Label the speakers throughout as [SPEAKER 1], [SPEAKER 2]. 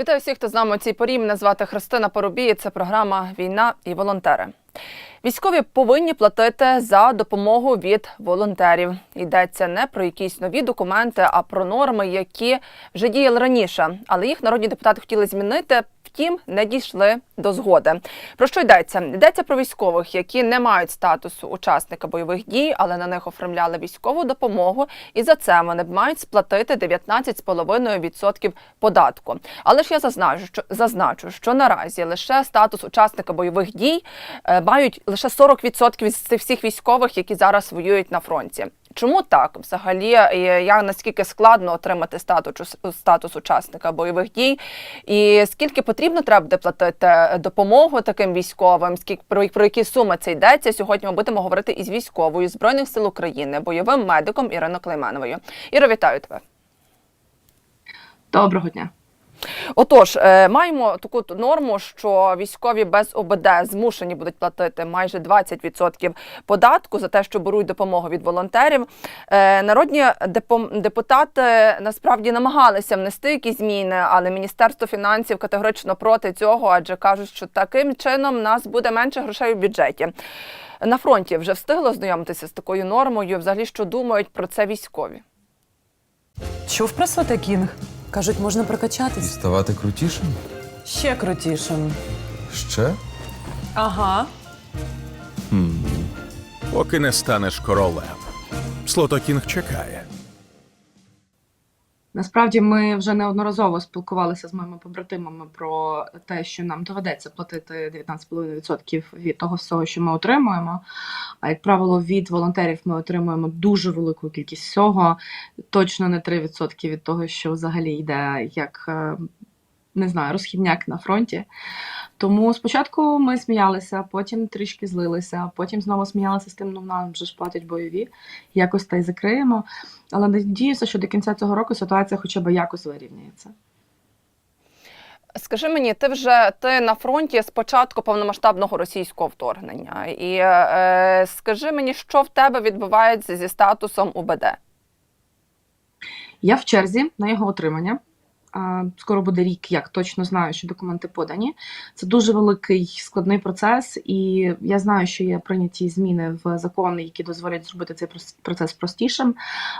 [SPEAKER 1] Вітаю всіх, хто з нами у цій порі. Мене звати Христина Поробій. Це програма Війна і волонтери. Військові повинні платити за допомогу від волонтерів. Йдеться не про якісь нові документи, а про норми, які вже діяли раніше. Але їх народні депутати хотіли змінити. Втім, не дійшли до згоди. Про що йдеться? Йдеться про військових, які не мають статусу учасника бойових дій, але на них оформляли військову допомогу, і за це вони мають сплатити 19,5% податку. Але ж я зазначу, що зазначу, що наразі лише статус учасника бойових дій е, мають лише 40% з цих всіх військових, які зараз воюють на фронті. Чому так? Взагалі, я наскільки складно отримати статус, статус учасника бойових дій, і скільки потрібно треба буде платити допомогу таким військовим, скільки про, про які суми це йдеться? Сьогодні ми будемо говорити із військовою збройних сил України, бойовим медиком Іриною Клейменовою. Іро, вітаю тебе.
[SPEAKER 2] Доброго дня.
[SPEAKER 1] Отож, е, маємо таку норму, що військові без ОБД змушені будуть платити майже 20% податку за те, що беруть допомогу від волонтерів. Е, Народні депутати насправді намагалися внести якісь зміни, але Міністерство фінансів категорично проти цього, адже кажуть, що таким чином нас буде менше грошей у бюджеті. На фронті вже встигло знайомитися з такою нормою. Взагалі, що думають про це військові?
[SPEAKER 3] Чув про Сотекінг? Кажуть, можна прокачатись.
[SPEAKER 4] Ставати крутішим?
[SPEAKER 3] Ще крутішим.
[SPEAKER 4] Ще?
[SPEAKER 3] Ага.
[SPEAKER 5] поки не станеш королем. Слотокінг чекає.
[SPEAKER 2] Насправді ми вже неодноразово спілкувалися з моїми побратимами про те, що нам доведеться платити 19,5% від того всього, що ми отримуємо. А як правило, від волонтерів ми отримуємо дуже велику кількість всього, точно не 3% від того, що взагалі йде як е, не знаю, розхідняк на фронті. Тому спочатку ми сміялися, потім трішки злилися, потім знову сміялися з тим, ну нам вже ж платять бойові, якось та й закриємо. Але надіюся, що до кінця цього року ситуація хоча б якось вирівняється.
[SPEAKER 1] Скажи мені, ти вже ти на фронті з початку повномасштабного російського вторгнення. І е, скажи мені, що в тебе відбувається зі статусом УБД?
[SPEAKER 2] Я в черзі на його отримання. Скоро буде рік, як точно знаю, що документи подані. Це дуже великий складний процес, і я знаю, що є прийняті зміни в закони, які дозволять зробити цей процес простішим.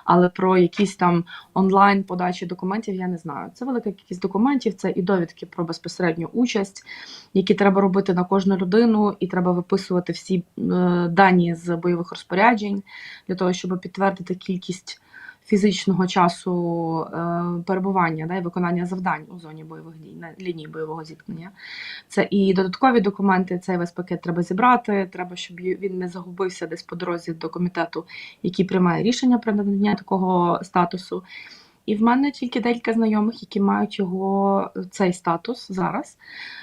[SPEAKER 2] Але про якісь там онлайн подачі документів я не знаю. Це велика кількість документів, це і довідки про безпосередню участь, які треба робити на кожну людину, і треба виписувати всі е, дані з бойових розпоряджень для того, щоб підтвердити кількість фізичного часу е, перебування да, і виконання завдань у зоні бойових дій на лінії бойового зіткнення. Це і додаткові документи, цей весь пакет треба зібрати. Треба, щоб він не загубився десь по дорозі до комітету, який приймає рішення про надання такого статусу. І в мене тільки декілька знайомих, які мають його цей статус зараз,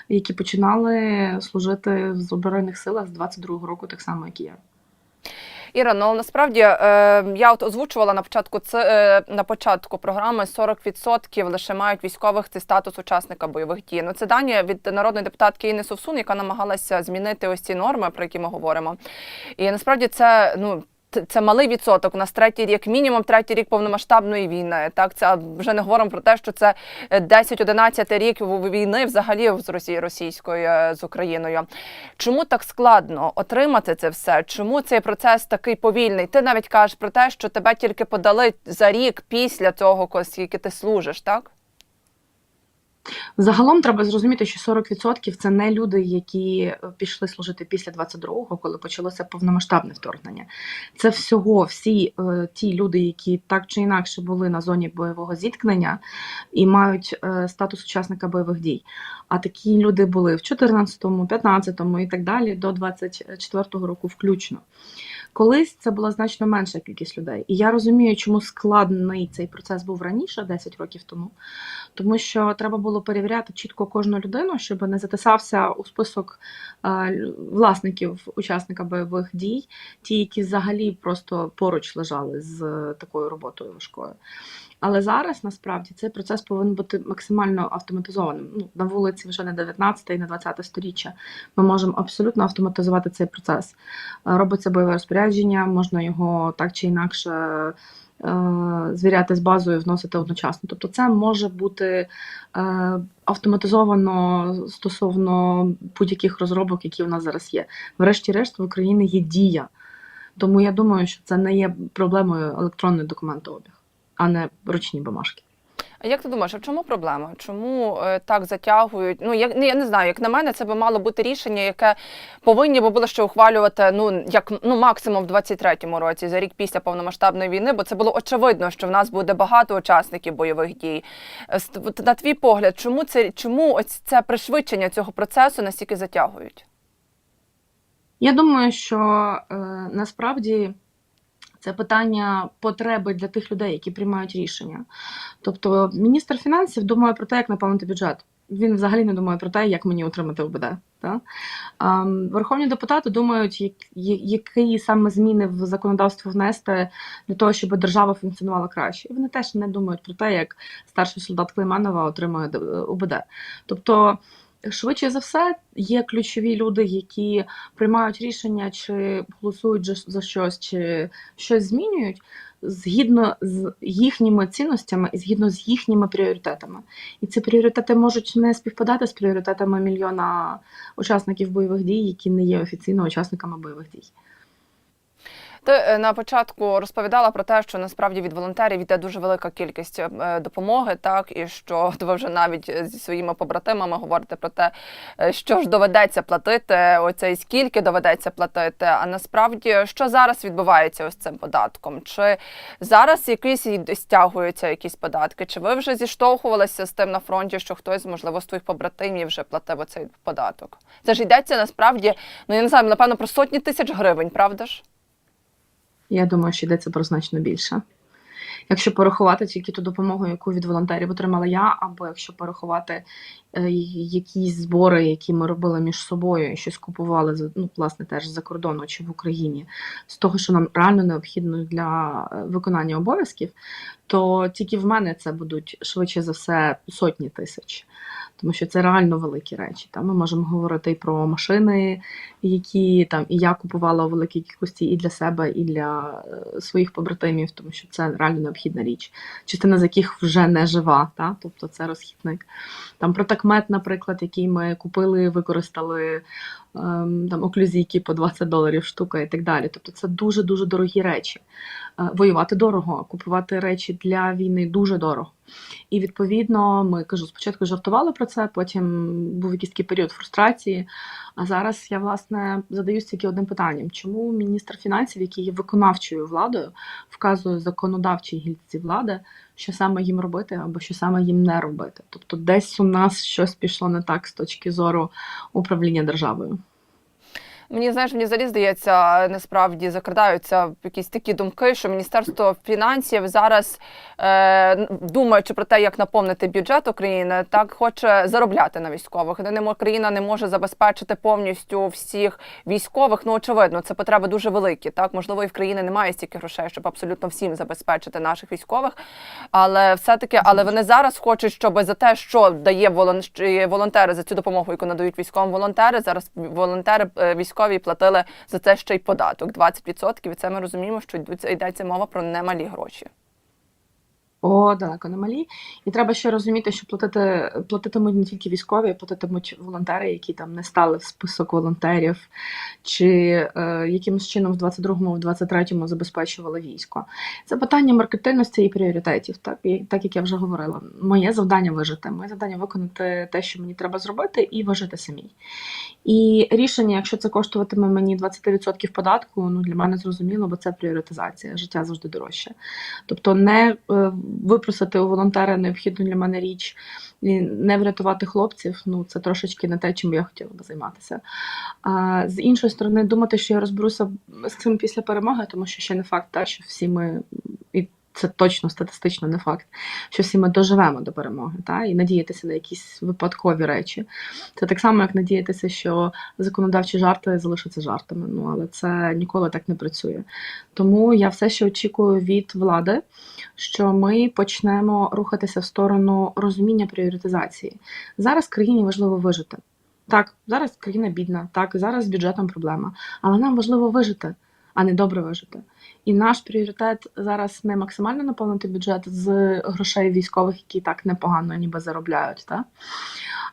[SPEAKER 2] які починали служити в Збройних силах з 22-го року, так само, як і я.
[SPEAKER 1] Іра, ну насправді е, я от озвучувала на початку це е, на початку програми 40% лише мають військових цей статус учасника бойових дій. Ну це дані від народної депутатки Інни Совсун, яка намагалася змінити ось ці норми, про які ми говоримо. І насправді це ну. Це малий відсоток. У нас третій рік, мінімум третій рік повномасштабної війни. Так, це вже не говоримо про те, що це е, 10-11 рік війни взагалі з Росією російською е, з Україною. Чому так складно отримати це все? Чому цей процес такий повільний? Ти навіть кажеш про те, що тебе тільки подали за рік після ко- скільки ти служиш, так?
[SPEAKER 2] Загалом треба зрозуміти, що 40% це не люди, які е, пішли служити після 22-го, коли почалося повномасштабне вторгнення. Це всього всі е, ті люди, які так чи інакше були на зоні бойового зіткнення і мають е, статус учасника бойових дій. А такі люди були в 14-му, 15-му і так далі до 24-го року включно. Колись це була значно менша кількість людей. І я розумію, чому складний цей процес був раніше, 10 років тому. Тому що треба було перевіряти чітко кожну людину, щоб не затисався у список е, власників учасника бойових дій, ті, які взагалі просто поруч лежали з е, такою роботою важкою. Але зараз насправді цей процес повинен бути максимально автоматизованим. Ну, на вулиці вже не 19 і не 20 сторіччя. Ми можемо абсолютно автоматизувати цей процес. Е, Робиться бойове розпорядження, можна його так чи інакше звіряти з базою, вносити одночасно. Тобто, це може бути е, автоматизовано стосовно будь-яких розробок, які в нас зараз є. Врешті-решт в Україні є дія. Тому я думаю, що це не є проблемою електронний документообіг, а не ручні бумажки.
[SPEAKER 1] А як ти думаєш, а в чому проблема? Чому е, так затягують? Ну як ну, я не знаю, як на мене, це би мало бути рішення, яке повинні би були ще ухвалювати ну як ну максимум в 23-му році, за рік після повномасштабної війни, бо це було очевидно, що в нас буде багато учасників бойових дій. Е, На твій погляд, чому це чому ось це пришвидшення цього процесу настільки затягують?
[SPEAKER 2] Я думаю, що е, насправді це питання потреби для тих людей, які приймають рішення. Тобто, міністр фінансів думає про те, як наповнити бюджет. Він взагалі не думає про те, як мені отримати ОБД. Та? А, верховні депутати думають, які саме зміни в законодавство внести для того, щоб держава функціонувала краще. І вони теж не думають про те, як старший солдат Клейменова отримує ОБД. Тобто, швидше за все, є ключові люди, які приймають рішення, чи голосують за- щось, чи щось змінюють згідно з їхніми цінностями і згідно з їхніми пріоритетами. І ці пріоритети можуть не співпадати з пріоритетами мільйона учасників бойових дій, які не є офіційно учасниками бойових дій.
[SPEAKER 1] Ти е, на початку розповідала про те, що насправді від волонтерів йде дуже велика кількість е, допомоги, так і що ви вже навіть е, зі своїми побратимами говорите про те, е, що ж доведеться платити, оце і скільки доведеться платити. А насправді що зараз відбувається ось цим податком? Чи зараз якісь стягуються якісь податки? Чи ви вже зіштовхувалися з тим на фронті, що хтось, можливо, з твоїх побратимів вже платив оцей податок? Це ж йдеться насправді, ну я не знаю, напевно, про сотні тисяч гривень, правда ж?
[SPEAKER 2] Я думаю, що йдеться про значно більше. Якщо порахувати тільки ту допомогу, яку від волонтерів отримала я, або якщо порахувати якісь збори, які ми робили між собою, і щось купували ну, власне теж за кордону чи в Україні, з того, що нам реально необхідно для е, виконання обов'язків, то тільки в мене це будуть швидше за все сотні тисяч. Тому що це реально великі речі. Там ми можемо говорити і про машини, які там і я купувала у великій кількості і для себе, і для е, своїх побратимів, тому що це реально необхідна річ. Частина з яких вже не жива, та? тобто це розхідник. Там про такмет, наприклад, який ми купили, використали там оклюзійки по 20 доларів штука і так далі. Тобто це дуже дуже дорогі речі. Е, Воювати дорого, купувати речі для війни дуже дорого. І відповідно, ми кажу, спочатку жартували про це, потім був якийсь такий період фрустрації. А зараз я власне задаюсь тільки одним питанням: чому міністр фінансів, який є виконавчою владою, вказує законодавчій гільці влади, що саме їм робити або що саме їм не робити? Тобто, десь у нас щось пішло не так з точки зору управління державою.
[SPEAKER 1] Мені знаєш, мені взагалі здається, насправді закрадаються якісь такі думки, що Міністерство фінансів зараз, е, думаючи про те, як наповнити бюджет України, так хоче заробляти на військових. Не Країна не може забезпечити повністю всіх військових. Ну очевидно, це потреби дуже великі. Так можливо, і в країни немає стільки грошей, щоб абсолютно всім забезпечити наших військових. Але все-таки, але вони зараз хочуть, щоб за те, що дає волон... волонтери за цю допомогу, яку надають військовим волонтери, зараз волонтери е, військові платили за це ще й податок 20%. І це ми розуміємо, що йдеться мова про немалі гроші.
[SPEAKER 2] О, далеко не малі. І треба ще розуміти, що платити платитимуть не тільки військові, платитимуть волонтери, які там не стали в список волонтерів, чи е, якимось чином в 22-му, в 23-му забезпечували військо. Це питання маркетильності і пріоритетів. Так, і, так як я вже говорила, моє завдання вижити. Моє завдання виконати те, що мені треба зробити, і вижити самій. І рішення, якщо це коштуватиме мені 20% податку, ну для мене зрозуміло, бо це пріоритизація. Життя завжди дорожче. Тобто не е, випросити у волонтера необхідну для мене річ, і не врятувати хлопців, ну це трошечки не те, чим я хотіла би займатися. А з іншої сторони, думати, що я розберуся з цим після перемоги, тому що ще не факт, та, що всі ми. І це точно статистично не факт, що всі ми доживемо до перемоги, та і надіятися на якісь випадкові речі. Це так само, як надіятися, що законодавчі жарти залишаться жартами. Ну але це ніколи так не працює. Тому я все ще очікую від влади, що ми почнемо рухатися в сторону розуміння пріоритизації. Зараз країні важливо вижити. Так, зараз країна бідна, так, зараз з бюджетом проблема, але нам важливо вижити. а не добре вижити. І наш пріоритет зараз не максимально наповнити бюджет з грошей військових, які так непогано ніби заробляють, та?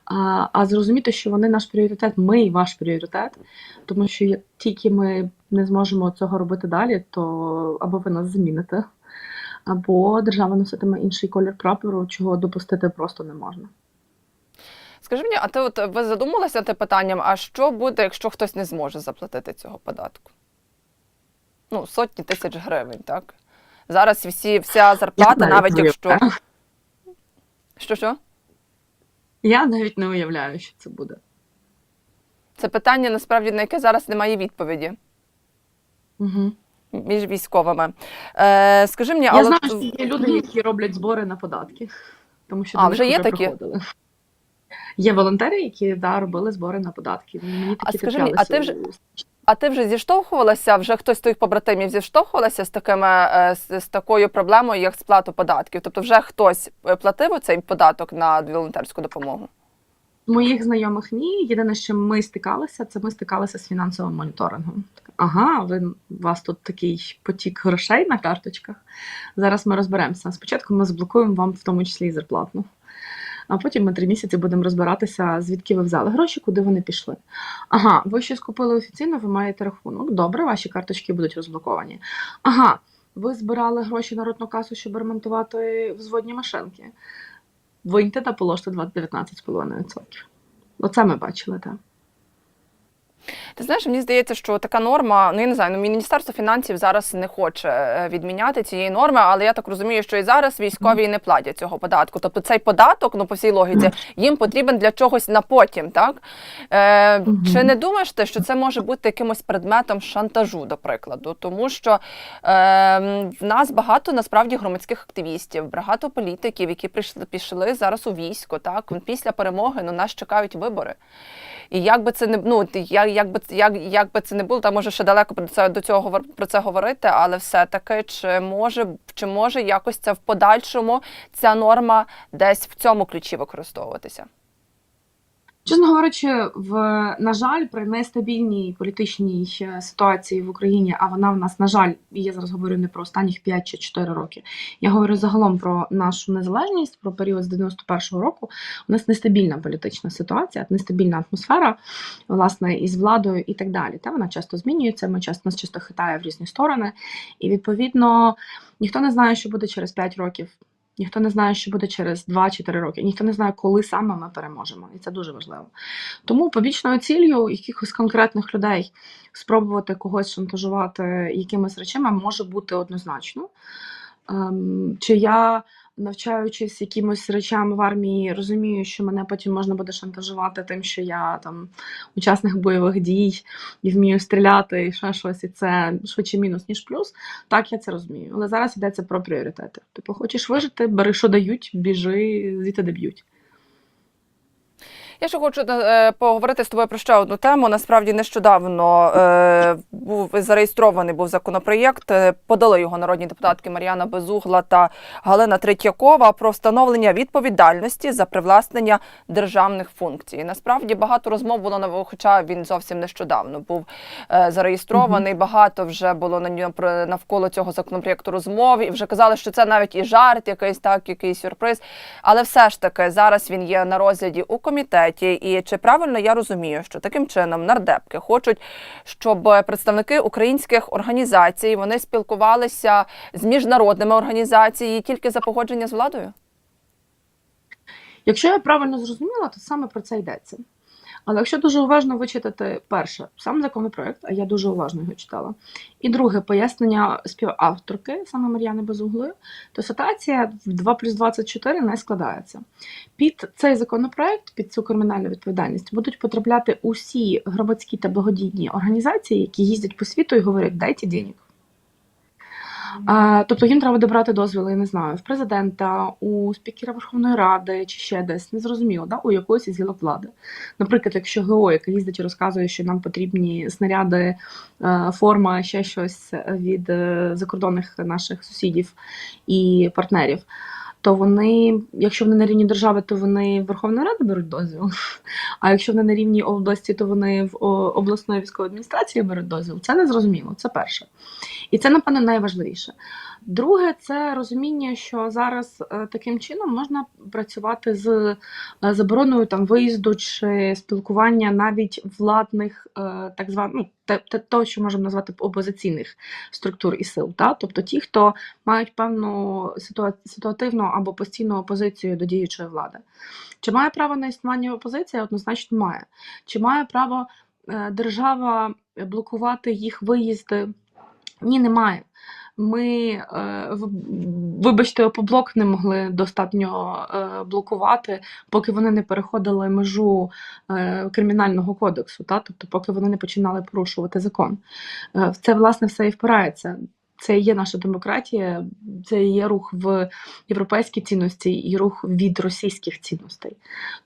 [SPEAKER 2] А, а зрозуміти, що вони наш пріоритет, ми і ваш пріоритет, тому що тільки ми не зможемо цього робити далі, то або ви нас зміните, або держава носитиме інший колір прапору, чого допустити просто не можна.
[SPEAKER 1] Скажи мені, а ти от ви задумалися тим питанням, а що буде, якщо хтось не зможе заплатити цього податку? Ну, сотні тисяч гривень, так? Зараз всі, вся зарплата,
[SPEAKER 2] навіть
[SPEAKER 1] якщо. Що що?
[SPEAKER 2] Я навіть не уявляю, що це буде.
[SPEAKER 1] Це питання насправді на яке зараз немає відповіді
[SPEAKER 2] Угу.
[SPEAKER 1] між військовими. Е, скажи мені,
[SPEAKER 2] Я
[SPEAKER 1] але
[SPEAKER 2] знаю, що є люди, які роблять збори на податки, тому що
[SPEAKER 1] А, вже є такі?
[SPEAKER 2] приходили. Є волонтери, які да, робили збори на податки. Мені
[SPEAKER 1] А скажи мені, а ти вже-. А ти вже зіштовхувалася, вже хтось з твоїх побратимів зіштовхувалася з такими е, з, такою проблемою, як сплату податків? Тобто, вже хтось е, платив цей податок на волонтерську допомогу?
[SPEAKER 2] Моїх знайомих ні. Єдине, що ми стикалися, це ми стикалися з фінансовим моніторингом. Ага, ви у вас тут такий потік грошей на карточках. Зараз ми розберемося. Спочатку ми заблокуємо вам в тому числі і зарплатну. А потім ми три місяці будемо розбиратися, звідки ви взяли гроші, куди вони пішли. Ага, ви щось купили офіційно, ви маєте рахунок. Добре, ваші карточки будуть розблоковані. Ага, ви збирали гроші на ротну касу, щоб ремонтувати взводні машинки. Виньте та положте 19,5%. Оце ми бачили, так.
[SPEAKER 1] Ти знаєш, мені здається, що така норма, ну я не знаю, ну Міністерство фінансів зараз не хоче е, відміняти цієї норми, але я так розумію, що і зараз військові не платять цього податку. Тобто цей податок, ну по всій логіці, їм потрібен для чогось на потім, так? Е, Чи не думаєш ти, що це може бути якимось предметом шантажу, до прикладу? Тому що е, в нас багато насправді громадських активістів, багато політиків, які прийшли пішли зараз у військо. Так після перемоги ну нас чекають вибори. І як би це не ну як, як би як, як би це не було, там може ще далеко про це до цього про це говорити, але все таки чи може чи може якось це в подальшому ця норма десь в цьому ключі використовуватися?
[SPEAKER 2] Чесно говорячи, в на жаль, при нестабільній політичній е, ситуації в Україні, а вона в нас, на жаль, і я зараз говорю не про останніх 5 чи 4 роки. Я говорю загалом про нашу незалежність, про період з 91-го року. У нас нестабільна політична ситуація, нестабільна атмосфера, власне, із владою і так далі. Та вона часто змінюється. Ми часто нас часто хитає в різні сторони, і відповідно ніхто не знає, що буде через 5 років. Ніхто не знає, що буде через 2-4 роки. Ніхто не знає, коли саме ми переможемо, і це дуже важливо. Тому побічною ціллю якихось конкретних людей спробувати когось шантажувати якимись речами може бути однозначно. Ем, чи я, навчаючись якимось речам в армії, розумію, що мене потім можна буде шантажувати тим, що я там учасник бойових дій і вмію стріляти, і ще щось, і це швидше мінус, ніж плюс. Так, я це розумію. Але зараз йдеться про пріоритети. Типу, хочеш вижити, бери, що дають, біжи звідти, де б'ють.
[SPEAKER 1] Я ще хочу е, поговорити з тобою про ще одну тему. Насправді нещодавно е, був зареєстрований був законопроєкт. е, Подали його народні депутатки Мар'яна Безугла та Галина Третьякова про встановлення відповідальності за привласнення державних функцій. Насправді багато розмов було на хоча він зовсім нещодавно був е, зареєстрований. Багато вже було на ньому навколо цього законопроєкту розмов. І вже казали, що це навіть і жарт, якийсь так, якийсь сюрприз. Але все ж таки зараз він є на розгляді у комітеті. І чи правильно я розумію, що таким чином нардепки хочуть, щоб представники українських організацій вони спілкувалися з міжнародними організаціями тільки за погодження з владою?
[SPEAKER 2] Якщо я правильно зрозуміла, то саме про це йдеться. Але якщо дуже уважно вичитати перше, сам законопроект, а я дуже уважно його читала, і друге пояснення співавторки, саме Мар'яни Безуглої, то ситуація в 2 плюс 24 не складається. Під цей законопроект, під цю кримінальну відповідальність, будуть потрапляти усі громадські та благодійні організації, які їздять по світу і говорять, дайте денег. Тобто їм треба добрати дозвіли, я не знаю, в президента, у спікера Верховної Ради чи ще десь, незрозуміло, да, у якоїсь із гілок влади. Наприклад, якщо ГО, яка їздить і розказує, що нам потрібні снаряди, е, форма, ще щось від е, закордонних наших сусідів і партнерів. то вони, якщо вони на рівні держави, то вони в Верховної Ради беруть дозвіл. А якщо вони на рівні області, то вони в обласної військової адміністрації беруть дозвіл. Це не зрозуміло. Це перше. І це, напевно, найважливіше. Друге, це розуміння, що зараз е, таким чином можна працювати з е, забороною там виїзду чи спілкування навіть владних, е, так званих, ну, те, те, то, що можемо назвати опозиційних структур і сил. Та? Тобто ті, хто мають певну ситуа- ситуативну або постійну опозицію до діючої влади. Чи має право на існування опозиція? Однозначно має. Чи має право держава блокувати їх виїзди? Ні, немає. Ми, е, вибачте, опоблок не могли достатньо е, блокувати, поки вони не переходили межу е, кримінального кодексу, та? тобто поки вони не починали порушувати закон. Це, власне, все і впирається. Це і є наша демократія, це і є рух в європейські цінності і рух від російських цінностей.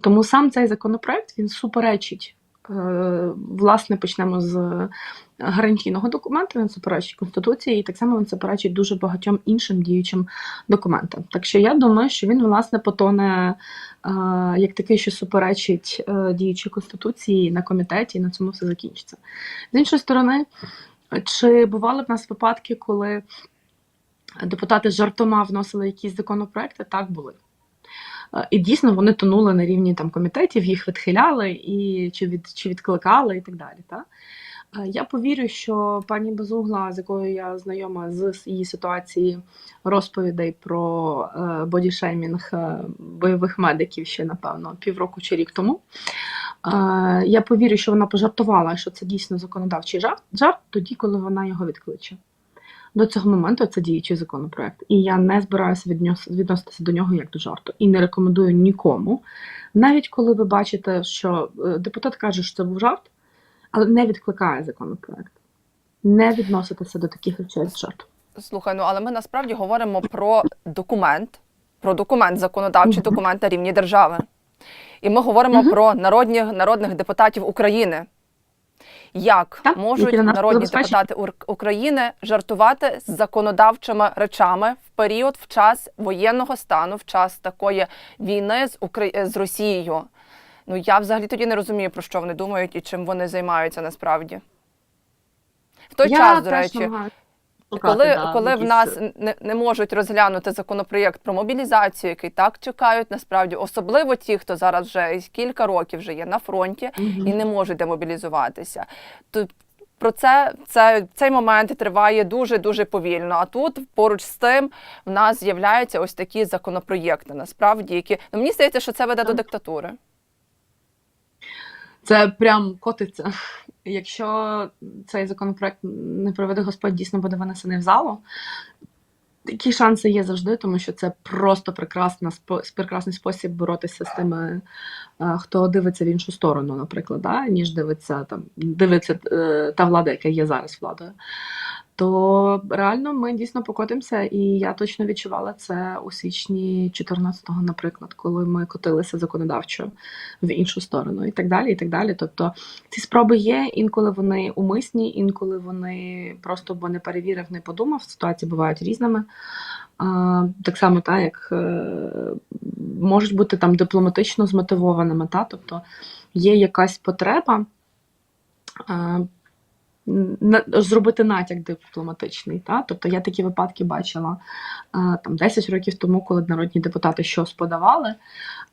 [SPEAKER 2] Тому сам цей законопроект він суперечить. Е, Власне, почнемо з гарантійного документу, він суперечить Конституції, і так само він суперечить дуже багатьом іншим діючим документам. Так що я думаю, що він, власне, потоне е, як такий, що суперечить е, діючій Конституції на комітеті, і на цьому все закінчиться. З іншої сторони, чи бували в нас випадки, коли депутати жартома вносили якісь законопроекти? Так були. І дійсно вони тонули на рівні там комітетів, їх відхиляли і чи від чи відкликали, і так далі. Та? Я повірю, що пані Безугла, з якою я знайома з її ситуації розповідей про е, бодішеймінг е, бойових медиків ще, напевно, півроку чи рік тому. Я повірю, що вона пожартувала, що це дійсно законодавчий жарт, жарт тоді, коли вона його відкличе. До цього моменту це діючий законопроект, і я не збираюся віднос- відноситися до нього як до жарту. І не рекомендую нікому, навіть коли ви бачите, що е, депутат каже, що це був жарт, але не відкликає законопроект. Не відноситися до таких речей як жарт.
[SPEAKER 1] Слухай, ну але ми насправді говоримо про документ, про документ, законодавчий документ на рівні держави. І ми говоримо
[SPEAKER 2] Мгм.
[SPEAKER 1] про народні, народних депутатів України. Як
[SPEAKER 2] Так,
[SPEAKER 1] можуть народні депутати України жартувати з законодавчими речами в період, в час воєнного стану, в час такої війни з, Украї... з Росією? Ну я взагалі тоді не розумію, про що вони думають і чим вони займаються насправді. В той
[SPEAKER 2] я
[SPEAKER 1] час, до речі,
[SPEAKER 2] намагаюся шукати,
[SPEAKER 1] коли,
[SPEAKER 2] да,
[SPEAKER 1] коли в нас не, не можуть розглянути законопроєкт про мобілізацію, який так чекають, насправді, особливо ті, хто зараз вже кілька років вже є на фронті
[SPEAKER 2] Мгм.
[SPEAKER 1] і не можуть демобілізуватися, то про це, це цей момент триває дуже дуже повільно. А тут поруч з тим в нас з'являються ось такі законопроєкти, насправді, які ну мені здається, що це веде до диктатури.
[SPEAKER 2] Це прям котиться. Якщо цей законопроект не проведе Господь, дійсно буде винесений в залу. Такі шанси є завжди, тому що це просто прекрасна прекрасний спосіб боротися з тими, е, хто дивиться в іншу сторону, наприклад, да, ніж дивиться там, дивиться е, та влада, яка є зараз владою. То реально ми дійсно покотимося, і я точно відчувала це у січні 14-го, наприклад, коли ми котилися законодавчо в іншу сторону, і так далі. і так далі. Тобто ці спроби є, інколи вони умисні, інколи вони просто бо не перевірив, не подумав. Ситуації бувають різними. Так само, та, як е, можуть бути там дипломатично змотивованими, та, тобто є якась потреба. Зробити натяк дипломатичний. Та? Тобто я такі випадки бачила е, там 10 років тому, коли народні депутати щось подавали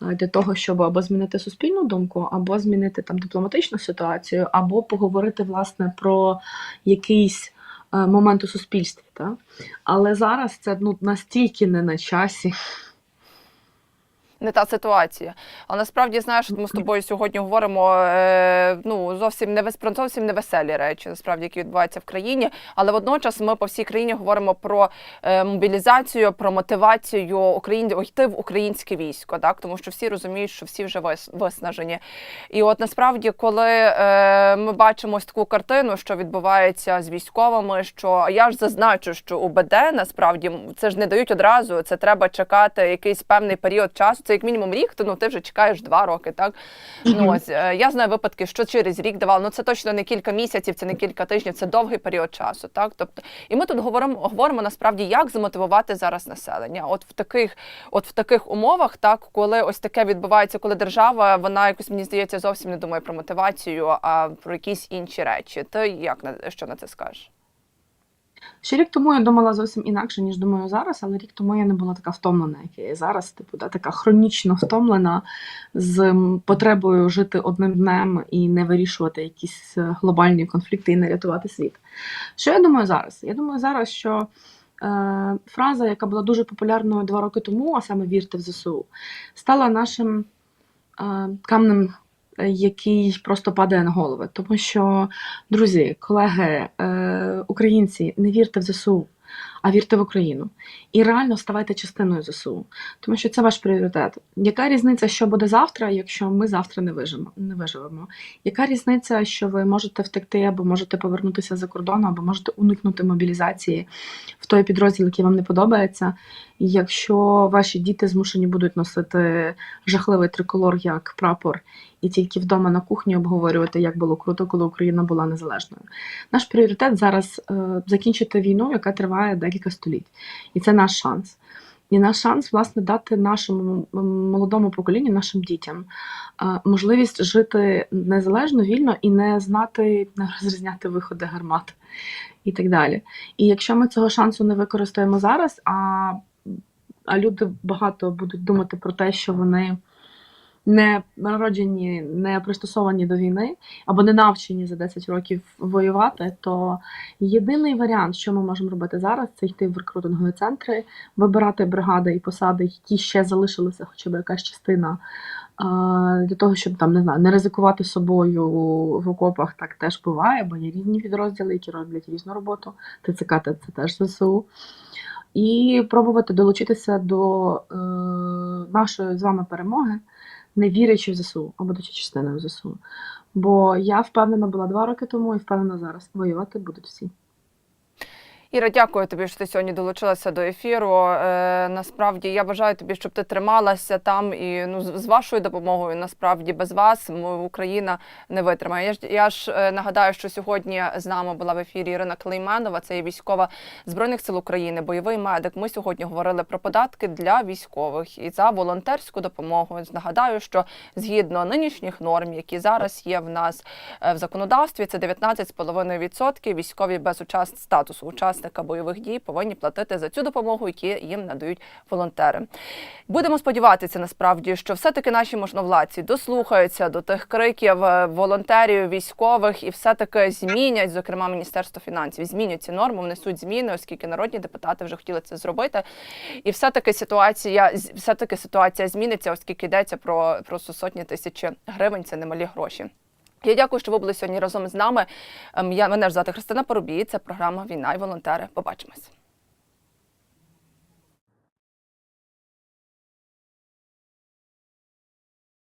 [SPEAKER 2] е, для того, щоб або змінити суспільну думку, або змінити там дипломатичну ситуацію, або поговорити власне про якийсь е, момент у суспільстві. Та? Але зараз це ну, настільки не на часі.
[SPEAKER 1] Не та ситуація. Але насправді знаєш, ми з тобою сьогодні говоримо е, ну зовсім не вес- про зовсім невеселі речі, насправді, які відбуваються в країні. Але водночас ми по всій країні говоримо про е, мобілізацію, про мотивацію Україн йти в українське військо, так тому що всі розуміють, що всі вже вис- виснажені. І от насправді, коли е, ми бачимо ось таку картину, що відбувається з військовими, що а я ж зазначу, що УБД насправді це ж не дають одразу, це треба чекати якийсь певний період часу. Це як мінімум рік, то ну ти вже чекаєш два роки. Так ну ось е, я знаю випадки, що через рік давали. Ну це точно не кілька місяців, це не кілька тижнів, це довгий період часу. Так, тобто, і ми тут говоримо, говоримо насправді, як замотивувати зараз населення. От в таких, от в таких умовах, так коли ось таке відбувається, коли держава вона якось мені здається зовсім не думає про мотивацію, а про якісь інші речі. Ти як на що на це скажеш?
[SPEAKER 2] Ще рік тому я думала зовсім інакше, ніж думаю зараз, але рік тому я не була така втомлена, як я є зараз. Типу, да, така хронічно втомлена з потребою жити одним днем і не вирішувати якісь е, глобальні конфлікти і не рятувати світ. Що я думаю зараз? Я думаю зараз, що е, фраза, яка була дуже популярною два роки тому, а саме вірте в ЗСУ, стала нашим е, камнем, який просто падає на голови. Тому що, друзі, колеги, е, українці, не вірте в ЗСУ, а вірте в Україну. І реально ставайте частиною ЗСУ, тому що це ваш пріоритет. Яка різниця, що буде завтра, якщо ми завтра не виживемо? Не виживемо? Яка різниця, що ви можете втекти або можете повернутися за кордон, або можете уникнути мобілізації в той підрозділ, який вам не подобається, якщо ваші діти змушені будуть носити жахливий триколор як прапор, і тільки вдома на кухні обговорювати, як було круто, коли Україна була незалежною. Наш пріоритет зараз е, закінчити війну, яка триває декілька століть, і це наш шанс. І наш шанс, власне, дати нашому молодому поколінню, нашим дітям е, можливість жити незалежно, вільно і не знати, не розрізняти виходи гармат і так далі. І якщо ми цього шансу не використаємо зараз, а, а люди багато будуть думати про те, що вони не народжені, не пристосовані до війни або не навчені за 10 років воювати, то єдиний варіант, що ми можемо робити зараз, це йти в рекрутингові центри, вибирати бригади і посади, які ще залишилися, хоча б якась частина. Для того, щоб там не знаю, не ризикувати собою в окопах, так теж буває, бо є різні підрозділи, які роблять різну роботу. ТЦК це теж ЗСУ. І пробувати долучитися до е, нашої з вами перемоги, не вірячи в ЗСУ, а будучи частиною ЗСУ. Бо я впевнена була два роки тому і впевнена зараз. Воювати будуть всі.
[SPEAKER 1] Іра, дякую тобі, що ти сьогодні долучилася до ефіру. Е, насправді я бажаю тобі, щоб ти трималася там і ну з вашою допомогою. Насправді без вас Україна не витримає. Я ж я ж е, нагадаю, що сьогодні з нами була в ефірі Ірина Клейменова. Це є військова збройних сил України, бойовий медик. Ми сьогодні говорили про податки для військових і за волонтерську допомогу. Нагадаю, що згідно нинішніх норм, які зараз є в нас е, в законодавстві, це 19,5% військові без участ... статусу учасника бойових дій повинні платити за цю допомогу, які їм надають волонтери. Будемо сподіватися, насправді, що все-таки наші можновладці дослухаються до тих криків е, волонтерів, військових і все-таки змінять, зокрема, Міністерство фінансів, змінять ці норми, внесуть зміни, оскільки народні депутати вже хотіли це зробити. І все-таки ситуація, все-таки ситуація зміниться, оскільки йдеться про просто сотні тисяч гривень, це немалі гроші. Я дякую, що ви були сьогодні разом з нами. Ем, Я мене ж звати Христина Поробій. Це програма Війна і волонтери. Побачимось.